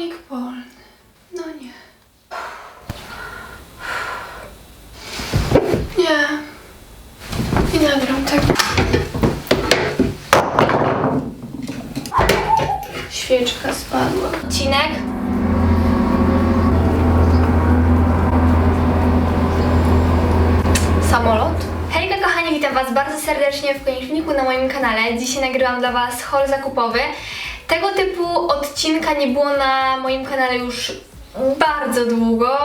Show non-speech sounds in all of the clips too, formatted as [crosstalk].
Tonik polny. No nie. Nie. Nie nagram tego. Świeczka spadła. Odcinek. Samolot. Hejka kochani, witam Was bardzo serdecznie w filmiku na moim kanale. Dzisiaj nagrywam dla Was haul zakupowy. Tego typu odcinka nie było na moim kanale już bardzo długo.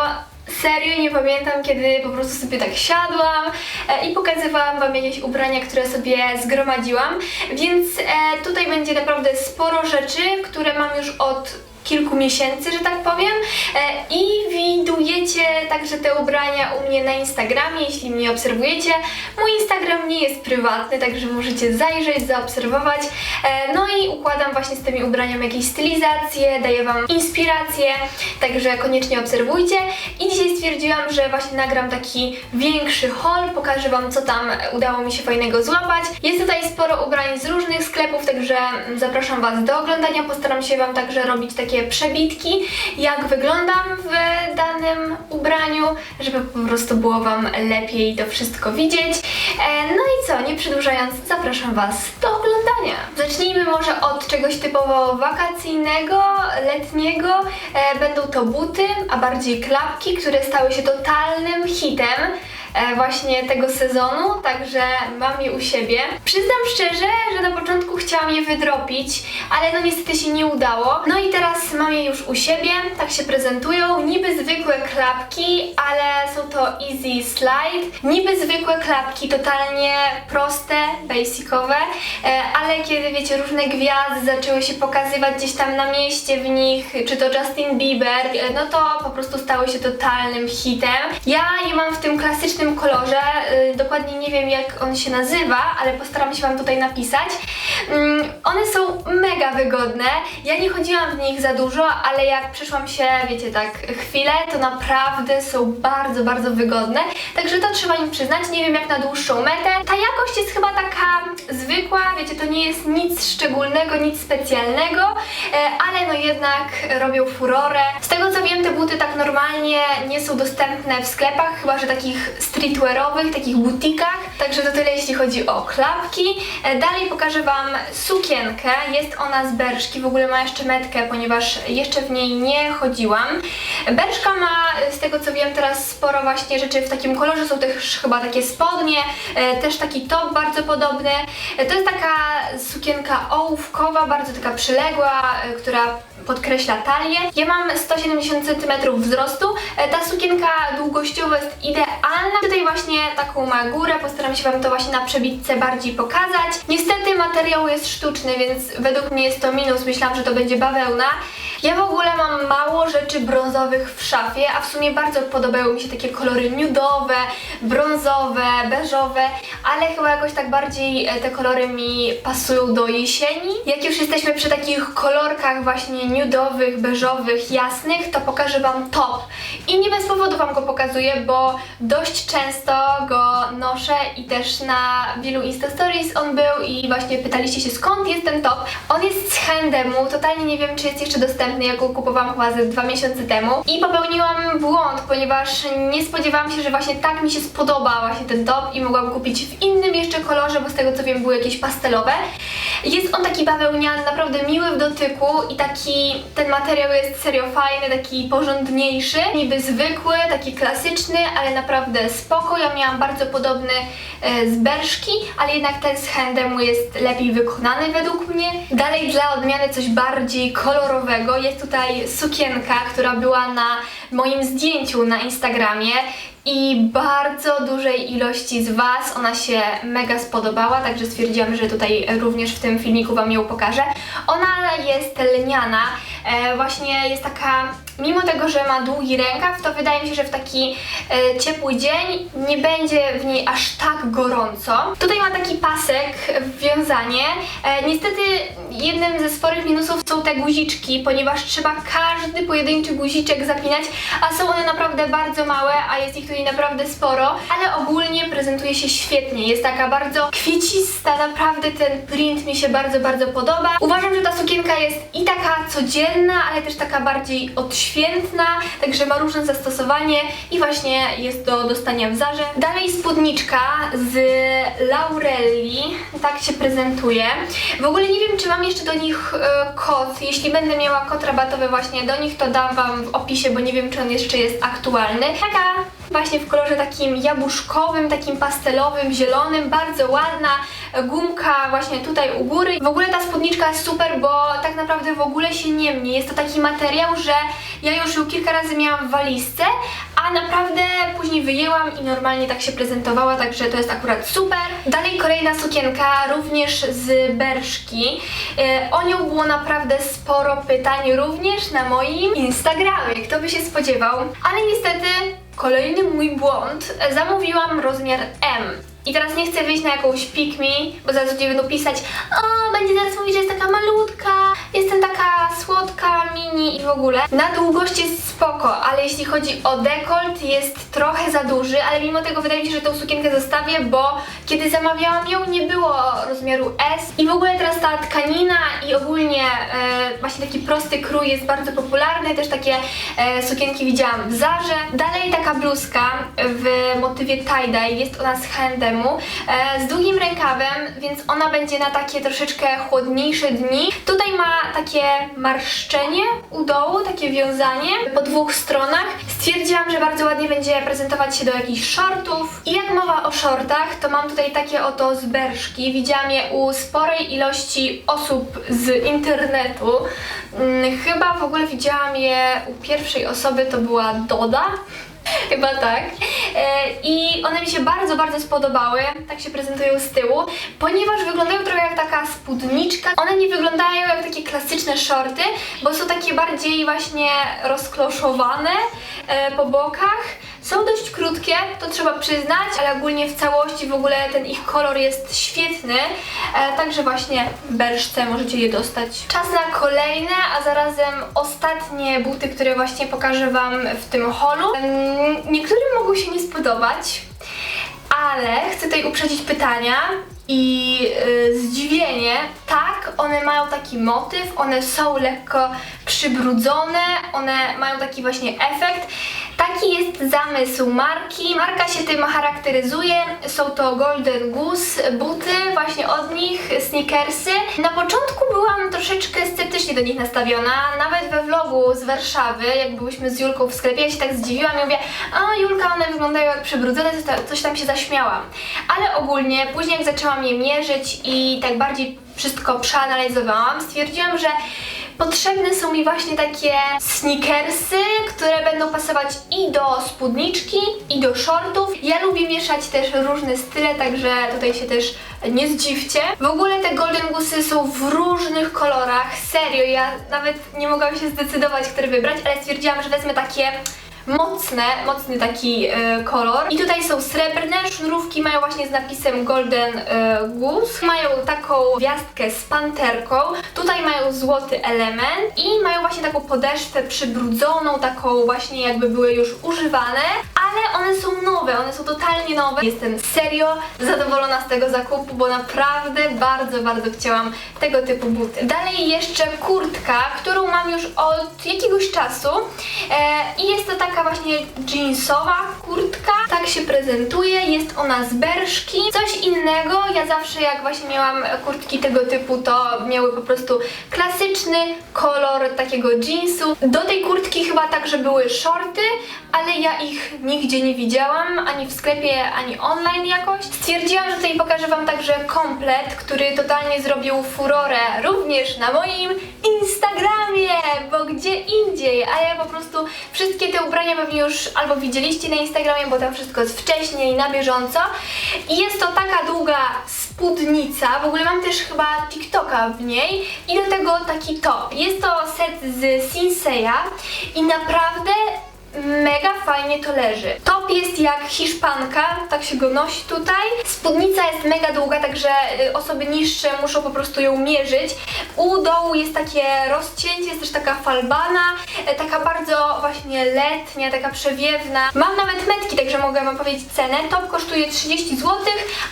Serio nie pamiętam, kiedy po prostu sobie tak siadłam e, i pokazywałam Wam jakieś ubrania, które sobie zgromadziłam. Więc e, tutaj będzie naprawdę sporo rzeczy, które mam już od kilku miesięcy, że tak powiem. E, I widujecie także te ubrania u mnie na Instagramie, jeśli mnie obserwujecie. Mój Instagram nie jest prywatny, także możecie zajrzeć, zaobserwować. E, No i układam właśnie z tymi ubraniami jakieś stylizacje, daję Wam inspiracje, także koniecznie obserwujcie. I dzisiaj stwierdziłam, że właśnie nagram taki większy haul, pokażę Wam, co tam udało mi się fajnego złapać. Jest tutaj sporo ubrań z różnych sklepów, także zapraszam Was do oglądania. Postaram się Wam także robić takie przebitki, jak wyglądam w danym ubraniu, żeby po prostu było Wam lepiej to wszystko widzieć. E, No i co, nie przedłużając, zapraszam Was do oglądania. Zacznijmy może od czegoś typowo wakacyjnego, letniego. E, Będą to buty, a bardziej klapki, które stały się totalnym hitem właśnie tego sezonu, także mam je u siebie. Przyznam szczerze, że na początku chciałam je wydropić, ale no niestety się nie udało. No i teraz mam je już u siebie, tak się prezentują. Niby zwykłe klapki, ale są to easy slide. Niby zwykłe klapki, totalnie proste, basicowe, e, ale kiedy wiecie, różne gwiazdy zaczęły się pokazywać gdzieś tam na mieście w nich, czy to Justin Bieber, e, no to po prostu stały się totalnym hitem. Ja je mam w tym klasycznym kolorze, y, dokładnie nie wiem jak on się nazywa, ale postaram się Wam tutaj napisać. Mm, One są mega wygodne. Ja nie chodziłam w nich za dużo, ale jak przyszłam się, wiecie, tak chwilę, to naprawdę są bardzo, bardzo wygodne. Także to trzeba im przyznać. Nie wiem jak na dłuższą metę. Ta jakość jest chyba taka zwykła, wiecie, to nie jest nic szczególnego, nic specjalnego, e, ale no jednak robią furorę. Z tego co wiem, te buty tak normalnie nie są dostępne w sklepach, chyba że takich streetwearowych, takich butikach. Także to tyle jeśli chodzi o klapki. E, Dalej pokażę Wam sukienkę. Jest ona z Berszki, w ogóle ma jeszcze metkę, ponieważ jeszcze w niej nie chodziłam. Berszka ma, e, z tego co wiem, teraz sporo właśnie rzeczy w takim kolorze. Są też chyba takie spodnie, e, też taki top bardzo podobny. To jest taka sukienka ołówkowa, bardzo taka przyległa, która podkreśla talię. Ja mam 170 cm wzrostu. Ta sukienka długościowo jest idealna. Tutaj właśnie taką ma górę, postaram się Wam to właśnie na przebitce bardziej pokazać. Niestety materiał jest sztuczny, więc według mnie jest to minus. Myślałam, że to będzie bawełna. Ja w ogóle mam mało rzeczy brązowych w szafie, a w sumie bardzo podobają mi się takie kolory nudowe, brązowe, beżowe, ale chyba jakoś tak bardziej e, te kolory mi pasują do jesieni. Jak już jesteśmy przy takich kolorkach właśnie nudowych, beżowych, jasnych, to pokażę Wam top. I nie bez powodu Wam go pokazuję, bo dość często go noszę i też na wielu Insta Stories on był i właśnie pytaliście się skąd jest ten top. On jest z Handemu, totalnie nie wiem czy jest jeszcze dostępny, ja go kupowałam chyba ze dwa miesiące temu i popełniłam błąd, ponieważ nie spodziewałam się, że właśnie tak mi się spodoba właśnie ten top i mogłam kupić w innym jeszcze kolorze, bo z tego co wiem były jakieś pastelowe. Jest on taki bawełniany, naprawdę miły w dotyku i taki, ten materiał jest serio fajny, taki porządniejszy, niby zwykły, taki klasyczny, ale naprawdę spoko. Ja miałam bardzo podobny e, z Berszki, ale jednak ten z Handemu jest lepiej wykonany według mnie. Dalej dla odmiany coś bardziej kolorowego. Jest tutaj sukienka, która była na moim zdjęciu na Instagramie i bardzo dużej ilości z Was ona się mega spodobała, także stwierdziłam, że tutaj również w tym filmiku Wam ją pokażę. Ona jest lniana, właśnie jest taka mimo tego, że ma długi rękaw, to wydaje mi się, że w taki e, ciepły dzień nie będzie w niej aż tak gorąco. Tutaj ma taki pasek, wiązanie. E, niestety jednym ze sporych minusów są te guziczki, ponieważ trzeba każdy pojedynczy guziczek zapinać, a są one naprawdę bardzo małe, a jest ich tutaj naprawdę sporo, ale ogólnie prezentuje się świetnie. Jest taka bardzo kwiecista, naprawdę ten print mi się bardzo, bardzo podoba. Uważam, że ta sukienka jest i taka codzienna, ale też taka bardziej odświętna, także ma różne zastosowanie i właśnie jest do dostania w zarze. Dalej spódniczka z Laurelli, tak się prezentuje. W ogóle nie wiem, czy mam jeszcze do nich e, kod. Jeśli będę miała kod rabatowy właśnie do nich, to dam Wam w opisie, bo nie wiem, czy on jeszcze jest aktualny. Taka właśnie w kolorze takim jabłuszkowym, takim pastelowym, zielonym, bardzo ładna gumka właśnie tutaj u góry. W ogóle ta spódniczka jest super, bo tak naprawdę w ogóle się nie mnie. Jest to taki materiał, że ja już ją kilka razy miałam w walizce, a naprawdę później wyjęłam i normalnie tak się prezentowała, także to jest akurat super. Dalej kolejna sukienka, również z Berszki. E, O nią było naprawdę sporo pytań, również na moim Instagramie, kto by się spodziewał. Ale niestety kolejny mój błąd, E, zamówiłam rozmiar M. I teraz nie chcę wyjść na jakąś pick me, bo zaraz ludzie będą pisać o, będzie zaraz mówić, że jest taka malutka, jestem taka słodka, mini i w ogóle. Na długość jest spoko, ale jeśli chodzi o dekolt jest trochę za duży, ale mimo tego wydaje mi się, że tą sukienkę zostawię, bo kiedy zamawiałam ją nie było rozmiaru S i w ogóle teraz ta tkanina i ogólnie e, właśnie taki prosty krój jest bardzo popularny, też takie e, sukienki widziałam w Zarze. Dalej taka bluzka w motywie tie-dye, jest ona z H&M e, z długim rękawem, więc ona będzie na takie troszeczkę chłodniejsze dni. Tutaj ma takie marszczenie u dołu, takie wiązanie po dwóch stronach. Stwierdziłam, że bardzo ładnie będzie prezentować się do jakichś shortów. I jak mowa o shortach, to mam tutaj takie oto z berszki. Widziałam je u sporej ilości osób z internetu. Mm, Chyba w ogóle widziałam je u pierwszej osoby, to była Doda. [laughs] Chyba tak. E, I one mi się bardzo, bardzo spodobały. Tak się prezentują z tyłu, ponieważ wyglądają trochę jak taka spódniczka. One nie wyglądają jak takie klasyczne shorty, bo są takie bardziej właśnie rozkloszowane e, po bokach. Są dość krótkie, to trzeba przyznać, ale ogólnie w całości w ogóle ten ich kolor jest świetny. E, także właśnie berszce możecie je dostać. Czas na kolejne, a zarazem ostatnie buty, które właśnie pokażę Wam w tym holu. Niektórym mogą się nie spodobać, ale chcę tutaj uprzedzić pytania i y, zdziwienie. One mają taki motyw, one są lekko przybrudzone, one mają taki właśnie efekt. Taki jest zamysł marki. Marka się tym charakteryzuje. Są to Golden Goose buty, właśnie od nich, sneakersy. Na początku byłam troszeczkę sceptycznie do nich nastawiona. Nawet we vlogu z Warszawy, jak byłyśmy z Julką w sklepie, ja się tak zdziwiłam i mówię, a Julka, one wyglądają jak przybrudzone, coś tam się zaśmiałam. Ale ogólnie, później jak zaczęłam je mierzyć i tak bardziej wszystko przeanalizowałam, stwierdziłam, że Potrzebne są mi właśnie takie sneakersy, które będą pasować i do spódniczki, i do shortów. Ja lubię mieszać też różne style, także tutaj się też nie zdziwcie. W ogóle te Golden Goosey są w różnych kolorach, serio, ja nawet nie mogłam się zdecydować, który wybrać, ale stwierdziłam, że wezmę takie mocne, mocny taki e, kolor. I tutaj są srebrne, sznurówki mają właśnie z napisem Golden e, Goose. Mają taką gwiazdkę z panterką. Tutaj mają złoty element i mają właśnie taką podeszwę przybrudzoną, taką właśnie jakby były już używane, ale one są nowe, one są totalnie nowe. Jestem serio zadowolona z tego zakupu, bo naprawdę bardzo, bardzo chciałam tego typu buty. Dalej jeszcze kurtka, którą mam już od jakiegoś czasu e, i jest to taka właśnie jeansowa kurtka, tak się prezentuje, jest ona z berszki. Coś innego, ja zawsze jak właśnie miałam kurtki tego typu, to miały po prostu klasyczny kolor takiego jeansu. Do tej kurtki chyba także były shorty, ale ja ich nigdzie nie widziałam, ani w sklepie, ani online jakoś. Stwierdziłam, że tutaj pokażę Wam także komplet, który totalnie zrobił furorę również na moim Instagramie, bo gdzie indziej, a ja po prostu wszystkie te ubrania ubrania pewnie już albo widzieliście na Instagramie, bo tam wszystko jest wcześniej, na bieżąco. I jest to taka długa spódnica, w ogóle mam też chyba TikToka w niej i do tego taki top. Jest to set z Sinseya i naprawdę mega fajnie to leży. Top jest jak hiszpanka, tak się go nosi tutaj. Spódnica jest mega długa, także y, osoby niższe muszą po prostu ją mierzyć. U dołu jest takie rozcięcie, jest też taka falbana, e, taka bardzo właśnie letnia, taka przewiewna. Mam nawet metki, także mogę wam powiedzieć cenę. Top kosztuje 30 zł,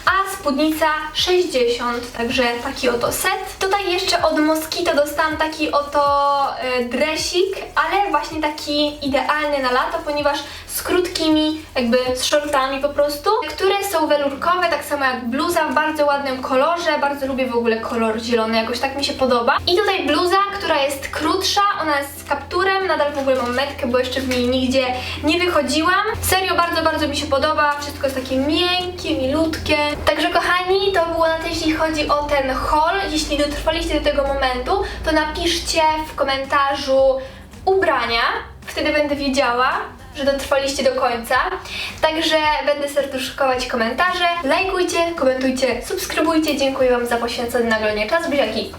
a spódnica 60, także taki oto set. Tutaj jeszcze od Moskito dostałam taki oto e, dresik, ale właśnie taki idealny na lato, ponieważ z krótkimi, jakby z shortami po prostu, które są welurkowe, tak samo jak bluza w bardzo ładnym kolorze. Bardzo lubię w ogóle kolor zielony, jakoś tak mi się podoba. I tutaj bluza, która jest krótsza, ona jest z kapturem, nadal w ogóle mam metkę, bo jeszcze w niej nigdzie nie wychodziłam. Serio, bardzo, bardzo mi się podoba, wszystko jest takie miękkie, milutkie. Także kochani, to było na tyle, jeśli chodzi o ten haul. Jeśli dotrwaliście do tego momentu, to napiszcie w komentarzu ubrania, wtedy będę wiedziała, że dotrwaliście do końca. Także będę serduszkować komentarze. Lajkujcie, komentujcie, subskrybujcie. Dziękuję Wam za poświęcony nagle czas. Buziaki.